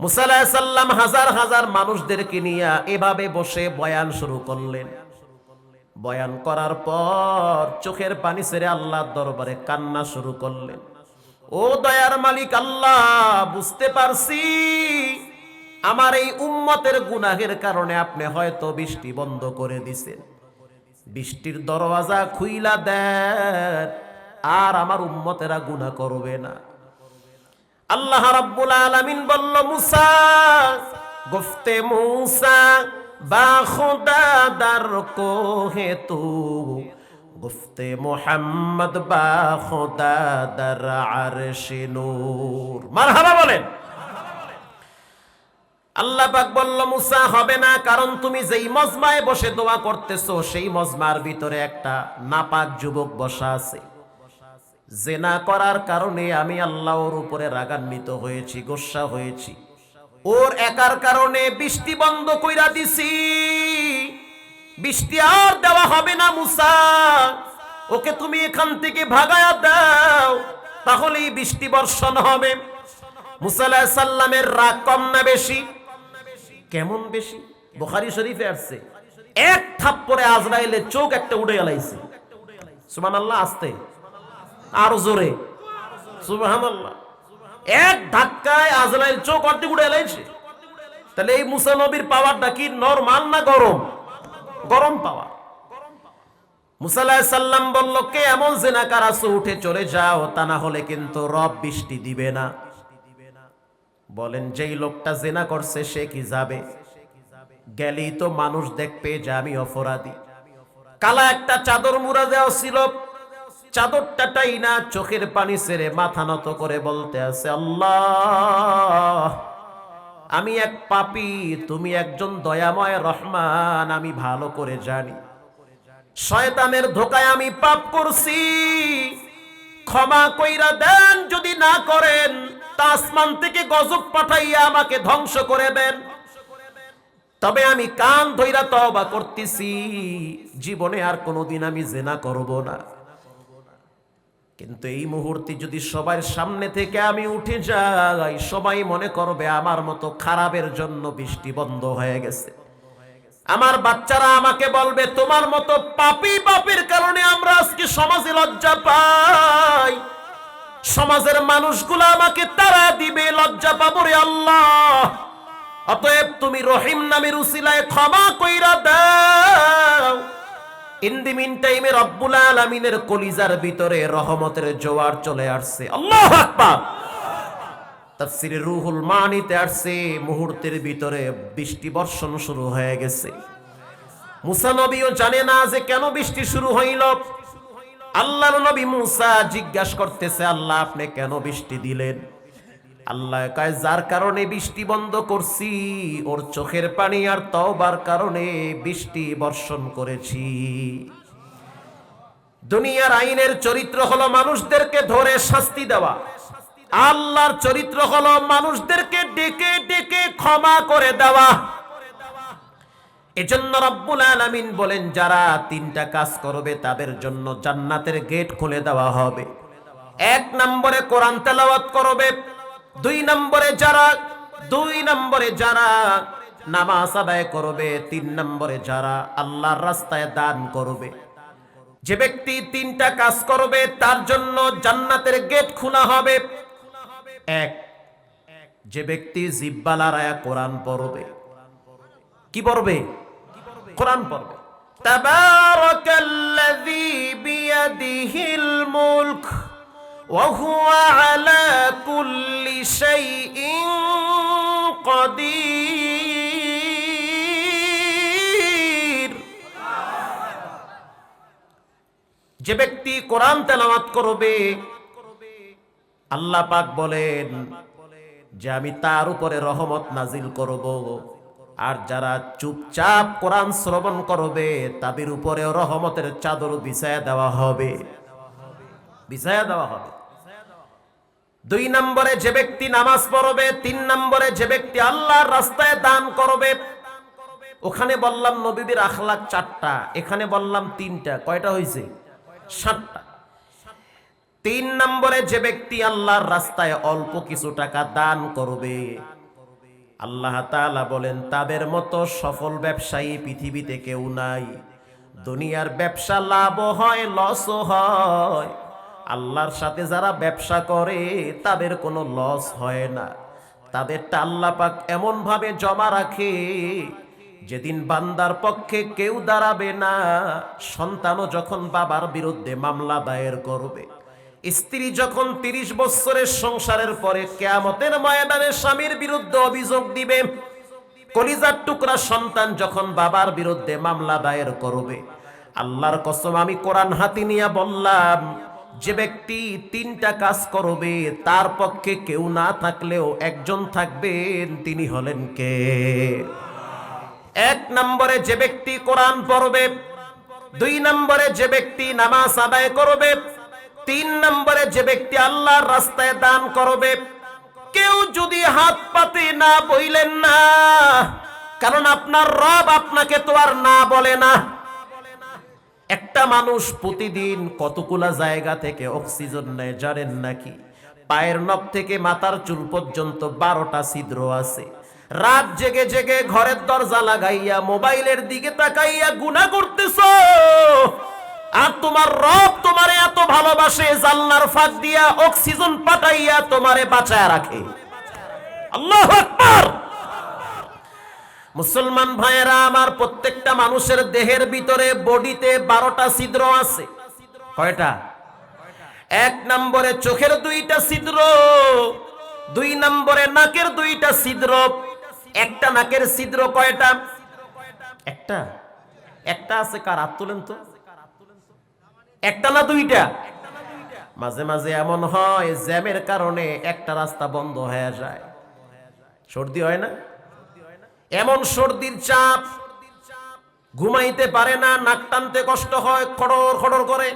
মুসাল্লাম হাজার হাজার মানুষদেরকে নিয়ে এভাবে বসে বয়ান শুরু করলেন। বয়ান করার পর চোখের পানি ছেড়ে আল্লাহর দরবারে কান্না শুরু করলেন। ও দয়ার মালিক আল্লাহ, বুঝতে পারছি আমার এই উম্মতের গুনাহের কারণে আপনি হয়তো বৃষ্টি বন্ধ করে দিছেন। বৃষ্টির দরওয়াজা খুইলা দেন, আর আমার উম্মতেরা গুনাহ করবে না। আল্লাহ রাব্বুল আলামিন বলল, মুসা, গুফতে মুসা, বা খুদা দার কো হে তু। গুফতে মোহাম্মদ, বা খুদা দার আরশে নূর। মারহাবা বলেন। আল্লাহ পাক বলল, মুসা, হবে না, কারণ তুমি যেই মজমায় বসে দোয়া করতেছো, সেই মজমার ভিতরে একটা নাপাক যুবক বসা আছে। জেনা করার কারণে আমি আল্লাহর উপরে রাগান্বিত হয়েছি, গোসা হয়েছি। ওর একার কারণে বৃষ্টি বন্ধ কইরা দিছি। বৃষ্টি আর দেওয়া হবে না মুসা। ওকে তুমি এখান থেকে ভাগায়া দাও, তাহলেই বৃষ্টি বর্ষণ হবে। মুসা আলাইহিস সাল্লামের রাগ কম না বেশি? কেমন বেশি? বুখারী শরীফে আসছে। এক থাপ্পড়ে আজরাইলের চোখ একটা উড়ে গেলাইছে। সুবহানাল্লাহ, আসতে। আরও জোরে। এক ধাক্কায় আজরাইল চোখ অর্ধেক উড়ে এলাইছে। তাহলে এই মুসা নবীর পাওয়ারটা কি নরমাল না গরম? গরম পাওয়ার। মুসাল্লাহ সাল্লাম বলল, কে এমন জেনাকার আছো? উঠে চলে যাও, তা না হলে কিন্তু রব বৃষ্টি দিবে না। বলেন, যেই লোকটা জেনা করছে, সে কি যাবে? গেলেই তো মানুষ দেখবে যে আমি অপরাধী। কালা একটা চাদর মুড়া দেওয়া ছিল চাদরটা টাই না চোখের পানি ছেড়ে মাথা নত করে বলতে আছে, আল্লাহ, আমি এক পাপী, তুমি একজন দয়াময় রহমান, আমি ভালো করে জানি। শয়তানের ধোকায় আমি পাপ করছি। ক্ষমা কইরা দেন, যদি না করেন, তা আসমান থেকে গজব পাঠাইয়া আমাকে ধ্বংস করে দেন। তবে আমি কান ধইরা তওবা করতেছি। জীবনে আর কোনোদিন আমি জেনা করব না। কিন্তু এই মুহূর্তে যদি সবার সামনে থেকে আমি উঠে যাই, সবাই মনে করবে আমার মতো খারাপের জন্য বৃষ্টি বন্ধ হয়ে গেছে। আমার বাচ্চারা আমাকে বলবে, তোমার মতো পাপি পাপের কারণে আমরা আজকে সমাজে লজ্জা পাই। সমাজের মানুষগুলো আমাকে তারা দিবে, লজ্জা পাবো রে আল্লাহ। অতএব তুমি রহিম নামের উসিলায় ক্ষমা কইরা দাও। ইন দি মিন টাইমে রব্বুল আলামিনের কলিজার ভিতরে রহমতের জোয়ার চলে আসছে। আল্লাহু রুহুল মানিতে আসছে, মুহূর্তের ভিতরে বৃষ্টি বর্ষণ শুরু হয়ে গেছে। জানে না যে কেন বৃষ্টি শুরু হইল। আল্লাহর নবী মুসা জিজ্ঞাসা করতেছে, আল্লাহ, আপনি কেন বৃষ্টি দিলেন? আল্লাহ কয়, যার কারণে বৃষ্টি বন্ধ করছি, ওর চোখের পানি আর তওবার কারণে বৃষ্টি বর্ষণ করেছি। দুনিয়ার আইনের চরিত্র হলো মানুষদেরকে ধরে শাস্তি দেওয়া। আল্লাহর চরিত্র হলো মানুষদেরকে ডেকে ডেকে ক্ষমা করে দেওয়া। এজন্য রব্বুল আলামিন বলেন, যারা তিনটা কাজ করবে, তাদের জন্য জান্নাতের গেট খুলে দেওয়া হবে। এক নম্বরে কোরআন তেলাওয়াত করবে দুই নম্বরে যারা, দুই নম্বরে যারা নামাজ আদায় করবে, তিন নম্বরে যারা আল্লাহর রাস্তায় দান করবে। যে ব্যক্তি তিনটা কাজ করবে, তার জন্য জান্নাতের গেট খোলা হবে। এক, যে ব্যক্তি জিব্বালারায়া কোরআন পড়বে। কি পড়বে? কোরআন পড়বে। তাবারাকাল্লাযী বিয়াদিহিল মুলক। যে ব্যক্তি কোরআন তেলাওয়াত করবে, আল্লাহ পাক বলেন যে আমি তার উপরে রহমত নাজিল করব। আর যারা চুপচাপ কোরআন শ্রবণ করবে, তাদের উপরেও রহমতের চাদর বিছায়া দেওয়া হবে। বিছায়া দেওয়া হবে। দুই নম্বরে যে ব্যক্তি নামাজ পড়বে, তিন নম্বরে যে ব্যক্তি আল্লাহর রাস্তায় দান করবে। ওখানে বললাম নবীবীর আখলাক চারটা, এখানে বললাম তিনটা, কয়টা হয়েছে সাতটা। তিন নম্বরে যে ব্যক্তি আল্লাহর রাস্তায় অল্প কিছু টাকা দান করবে, আল্লাহ তাআলা বলেন, তাদের মতো সফল ব্যবসায়ী পৃথিবীতে কেউ নাই। দুনিয়ার ব্যবসা লাভও হয় লসও হয়। আল্লাহর সাথে যারা ব্যবসা করে, তাদের কোনো লস হয় না। তাদেরটা আল্লাহ পাক এমনভাবে জমা রাখে, যেদিন বান্দার পক্ষে কেউ দাঁড়াবে না, সন্তানও যখন বাবার বিরুদ্ধে মামলা দায়ের করবে। স্ত্রী যখন তিরিশ বছরের সংসারের পরে কেয়ামতের ময়দানে স্বামীর বিরুদ্ধে অভিযোগ দিবে, কলিজার টুকরা সন্তান যখন বাবার বিরুদ্ধে মামলা দায়ের করবে। আল্লাহর কসম আমি কোরআন হাতি নিয়ে বললাম যে ব্যক্তি তিনটা কাজ করবে, তার পক্ষে কেউ না থাকলেও একজন থাকবেন, তিনি হলেন কে? এক নম্বরে যে ব্যক্তি কোরআন পড়বে, দুই নম্বরে যে ব্যক্তি নামাজ আদায় করবে, তিন নম্বরে যে ব্যক্তি আল্লাহর রাস্তায় দান করবে। কেউ যদি হাত পাতে না বইলেন না, কারণ আপনার রব আপনাকে তো আর না বলে না। একটা মানুষ প্রতিদিন কতগুলা জায়গা থেকে অক্সিজেন নেয় জানেন নাকি? পায়ের নখ থেকে মাথার চুল পর্যন্ত বারোটা ছিদ্র আছে। রাত জেগে জেগে ঘরের দরজা লাগাইয়া মোবাইলের দিকে তাকাইয়া গুণা করতেছ। আর তোমার রব তোমারে এত ভালোবাসে, জানলার ফাঁক দিয়া অক্সিজেন পাঠাইয়া তোমারে বাঁচায় রাখে। আল্লাহ আকবার! মুসলমান ভাইয়েরা, আমার প্রত্যেকটা মানুষের দেহের ভিতরে বডিতে বারোটা ছিদ্র আছে। কয়টা? এক নম্বরে চোখের দুইটা ছিদ্র, দুই নম্বরে নাকের দুইটা ছিদ্র। একটা নাকের ছিদ্র কয়টা? একটা। একটা আছে কার? হাত তোলেন তো। একটা না দুইটা? মাঝে মাঝে এমন হয় জ্যামের কারণে একটা রাস্তা বন্ধ হয়ে যায়। সর্দি হয় না? এমন সর্দির চাপ, ঘুমাইতে পারে না, নাক টানতে কষ্ট হয়, খড়র খড়র করে।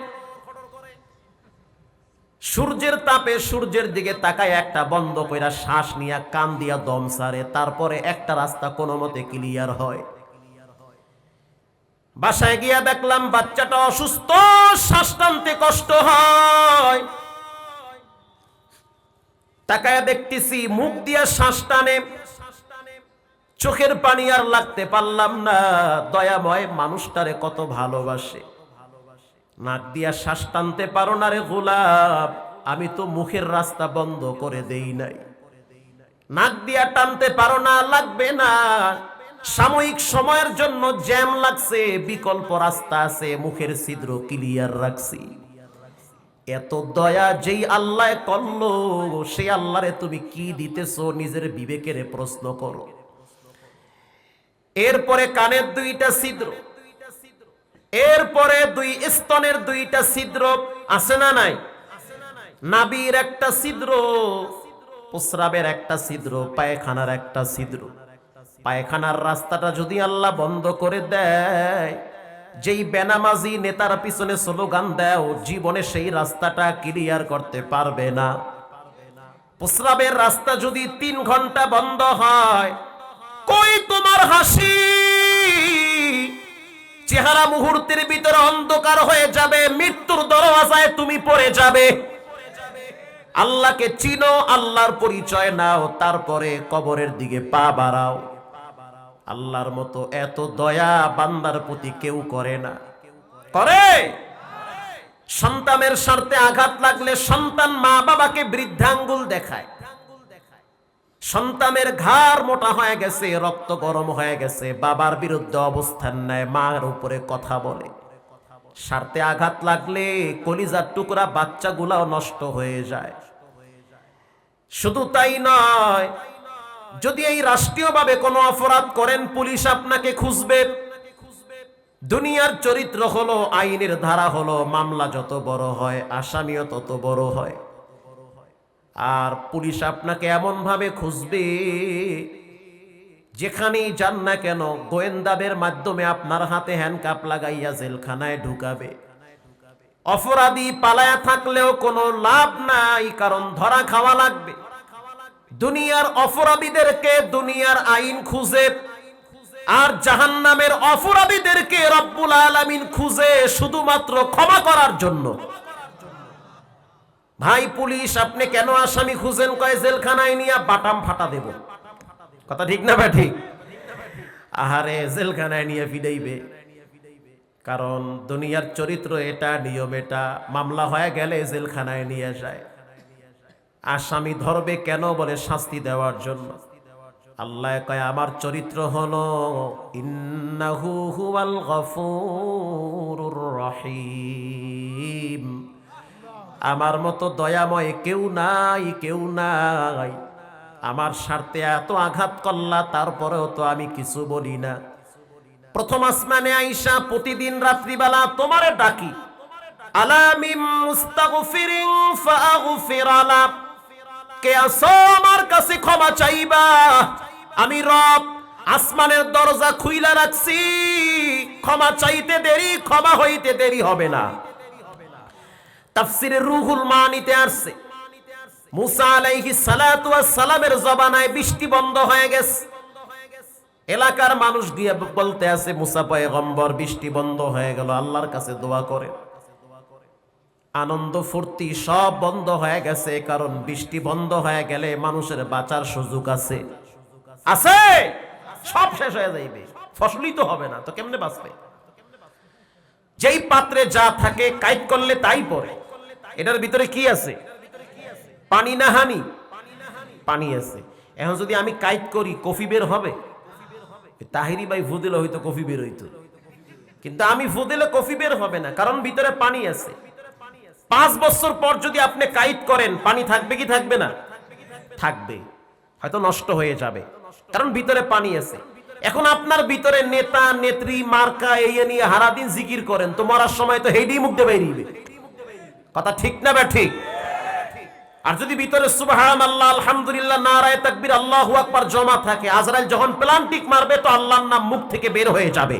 সূর্যের তাপে সূর্যের দিকে তাকায় একটা বন্ধ কইরা শ্বাস নিয়া কান দিয়া দম সারে, তারপরে একটা রাস্তা কোনো মতে ক্লিয়ার হয়। বাসায় গিয়া দেখলাম বাচ্চাটা অসুস্থ, শ্বাস টানতে কষ্ট হয়। তাকায় দেখতেছি মুখ দিয়া শ্বাস টানে। চোখের পানি আর লাগতে পারলাম না। দয়াময় মানুষটারে কত ভালোবাসে। নাক দিয়া শ্বাস টানতে পারো না রে গোলাপ। আমি তো মুখের রাস্তা বন্ধ করে দেই নাই। নাক দিয়া টানতে পারো না, লাগবে না। সাময়িক সময়ের জন্য জ্যাম লাগছে, বিকল্প রাস্তা আছে, মুখের ছিদ্র ক্লিয়ার রাখছি। এত দয়া যেই আল্লাহ করল সেই আল্লাহরে তুমি কি দিতেছো, নিজের বিবেকের প্রশ্ন করো। এরপরে কানের দুইটা ছিদ্র। এরপরে দুই স্তনের দুইটা ছিদ্র আছে না নাই? নাবির একটা ছিদ্র, প্রস্রাবের একটা ছিদ্র, পায়খানার একটা ছিদ্র। পায়খানার রাস্তাটা যদি আল্লাহ বন্ধ করে দেয়, যেই বেনামাজি নেতার পিছনে স্লোগান দেও জীবনে সেই রাস্তাটা ক্লিয়ার করতে পারবে না। প্রস্রাবের রাস্তা যদি তিন ঘণ্টা বন্ধ হয় কই তোমার হাসি? চেহারা মুহূর্তের ভিতরে অন্ধকার হয়ে যাবে, মৃত্যুর দরওয়াজায় তুমি পড়ে যাবে। আল্লাহকে চিনো, আল্লাহর পরিচয় নাও, তারপরে কবরের দিকে পা বাড়াও। আল্লাহর মতো এত দয়া বান্দার প্রতি কেউ করে না। করে? সন্তানের স্বার্থে আঘাত লাগলে সন্তান মা বাবাকে বৃদ্ধাঙ্গুল দেখায়। সন্তানের ঘাড় মোটা হয়ে গেছে, রক্ত গরম হয়ে গেছে, বাবার বিরুদ্ধে অবস্থান নেয়, মার উপরে কথা বলে। স্বার্থে আঘাত লাগলে কলিজার টুকরা বাচ্চাগুলাও নষ্ট হয়ে যায়। শুধু তাই নয়, যদি এই রাষ্ট্রীয়ভাবে কোনো অপরাধ করেন, পুলিশ আপনাকে খুঁজবে। দুনিয়ার চরিত্র হলো, আইনের ধারা হলো, মামলা যত বড় হয়, আসামিও তত বড় হয়। আর পুলিশ আপনাকে এমন ভাবে খুঁজবে যেখানেই যান না কেন, গোয়েন্দাদের মাধ্যমে আপনার হাতে হ্যান্ডকাপ লাগাইয়া জেলখানায় ঢুকাবে। অপরাধী পালায়া থাকলেও কোনো লাভ নাই, কারণ ধরা খাওয়া লাগবে। দুনিয়ার অপরাধীদেরকে দুনিয়ার আইন খুঁজে, আর জাহান্নামের অপরাধীদেরকে রব্বুল আলামিন খুঁজে শুধুমাত্র ক্ষমা করার জন্য। ভাই পুলিশ, আপনি কেন আসামি খুঁজেন? কয়, জেলখানায় নিয়ে বাটাম ফাটা দেব। কথা ঠিক না বা ঠিক আহারে, জেলখানায় নিয়ে ফিরাইবে কারণ দুনিয়ার চরিত্র এটা, নিয়ম এটা। মামলা হয়ে গেলে জেলখানায় নিয়ে যায়। আসামি ধরবে কেন বলে শাস্তি দেওয়ার জন্য। আল্লাহ কয়, আমার চরিত্র হলো, ইন্নাহু হুয়াল গফুরুর রহিম। আমার মতো দয়াময় কেউ নাই কেউ নাই। আমার স্বার্থে এত আঘাত করলা, তারপরেও তো আমি কিছু বলি না। প্রথম আসমানে আইসা প্রতিদিন রাত্রিবেলা তোমারে ডাকি। কে কাছে ক্ষমা চাইবা? আমি রব, আসমানের দরজা খুইলা রাখছি। ক্ষমা চাইতে দেরি, ক্ষমা হইতে দেরি হবে না। তাফসিরে রুহুল মানিতে আসছে। মুসা আলাইহি সালাতু সালামের জবানায় বৃষ্টি বন্ধ হয়ে গেছে। এলাকার মানুষ গিয়ে বলতে আছে, মুসা পয়গম্বর, বৃষ্টি বন্ধ হয়ে গেল, আল্লাহর কাছে দোয়া করে আনন্দ, ফুর্তি সব বন্ধ হয়ে গেছে, কারণ বৃষ্টি বন্ধ হয়ে গেলে মানুষের বাঁচার সুযোগ আছে। আছে! সব শেষ হয়ে যাইবে। ফসলই তো হবে না, তো কেমনে বাঁচবে? যেই পাত্রে যা থাকে কাইট করলে তাই পড়ে। এটার ভিতরে কি আছে? পানি না হানি? পানি আছে। এখন যদি আমি কাইট করি, কফি বের হবে? তাহিরি ভাই ফুদিলে হয়তো কফি বের হইতো। কিন্তু আমি ফুদিলে কফি বের হবে না, কারণ ভিতরে পানি আছে। পাঁচ বছর পর যদি আপনি কাইট করেন, পানি থাকবে কি থাকবে না? থাকবে। হয়তো নষ্ট হয়ে যাবে। কারণ ভিতরে পানি আছে। এখন আপনার ভিতরে নেতা, নেত্রী, মার্কা এই নিয়ে হারাদিন জিকির করেন, তো মরার সময় তো হেডি মুখ দিয়ে বেরিয়ে কথা ঠিক না বা ঠিক? আর যদি ভিতরে সুবহান আল্লাহ আলহামদুলিল্লাহ, নারায় তাকবীর, আল্লাহু আকবার জমা থাকে, আজরাইল যখন প্লান্টিক মারবে, তো আল্লাহর নাম মুখ থেকে বের হয়ে যাবে।